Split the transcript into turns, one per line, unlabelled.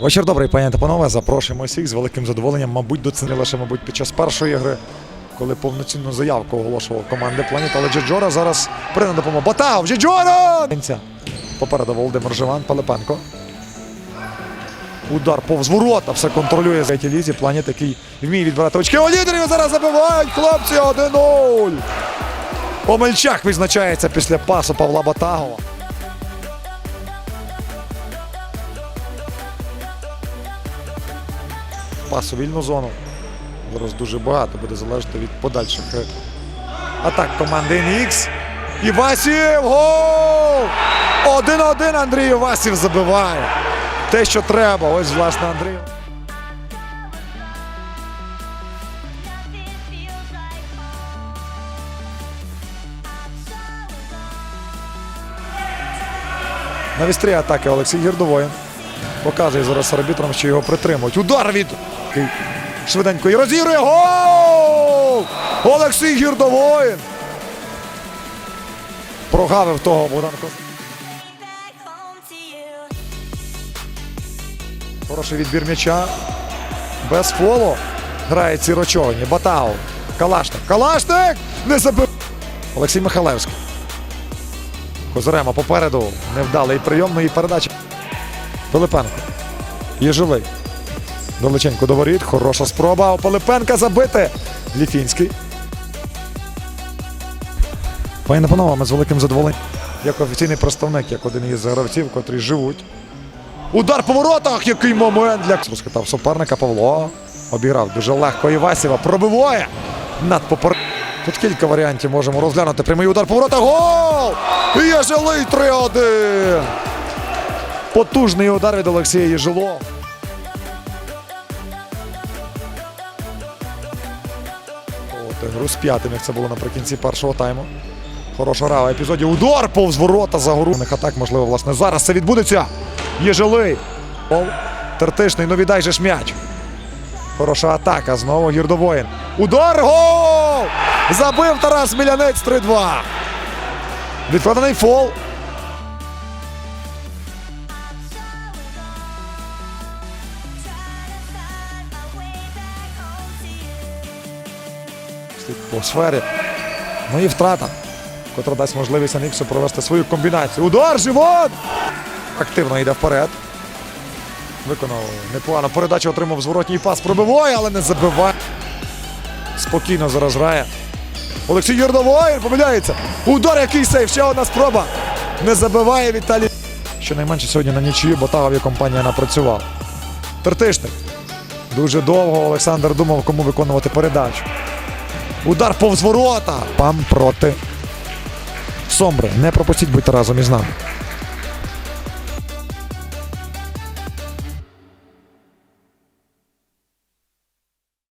Вечір добрий, пані та панове. Запрошуємо всіх з великим задоволенням. Мабуть, до це лише мабуть під час першої гри, коли повноцінну заявку оголошував команди Планіт. Але Джеджора зараз на допомогу. Батав! Джеджора! Попереду Володимир Живан, Пилипенко. Удар повз ворота. Все контролює в третій лізі. Планіт, який вміє відбирати очки. У лідерів зараз забивають хлопці 1-0. Омельчак відзначається після пасу Павла Батагова. Пас у вільну зону. Зараз дуже багато буде залежати від подальших е, атак команди NX. Івасів! Гол! 1-1 Андрій Івасів забиває. Те, що треба. Ось, власне, Андрій. На вістрі атаки Олексій Гірдовоєн. Показує зараз арбітрам, що його притримують. Удар від швиденько і розігрує. Гол! Олексій Гірдовоєн. Прогавив того Богданко. Хороший відбір м'яча. Без фолу. Грає ці рочовані. Батау. Калашник. Калашник! Не забив. Олексій Михалевський. Козирема попереду. Невдалий прийомної передачі. Пилипенко. Єжилий. Далеченько до воріт. Хороша спроба. У Пилипенка забити. Ліфінський. Пані панове, ми з великим задоволенням. Як офіційний представник, як один із гравців, котрі живуть Удар по воротах! Який момент для розхитав суперника Павло. Обіграв дуже легко Івасєва. Пробиває над попер... Тут кілька варіантів можемо розглянути. Прямий удар по воротах. Гол! І Єжилий 3-1. Потужний удар від Олексія Єжилова. От, гру з п'ятим, як це було наприкінці першого тайму. Хороша гра в епізоді. Удар повз ворота за гору. них атак, можливо, власне, зараз це відбудеться. Єжилий. Тертишний, ну віддай же ж м'яч. Хороша атака. Знову Гірдовоїн. Удар! Гол! Забив Тарас Мілянець 3-2. Відкладений фол. По сфері. Ну і втрата, котра дасть можливість Аніксу провести свою комбінацію. Удар, живот! Активно йде вперед. Виконав непогано. Передачу отримав зворотній пас. Пробиває, але не забиває. Спокійно зараз грає. Олексій Юрдовой помиляється. Удар, який сейф. Ще одна спроба. Не забиває Віталій. Щонайменше сьогодні на нічию Ботагові компанія напрацювала. Тертишник. Дуже довго Олександр думав, кому виконувати передачу. Удар повз ворота. Пам проти Сомбри. Не пропустіть, будьте разом із нами.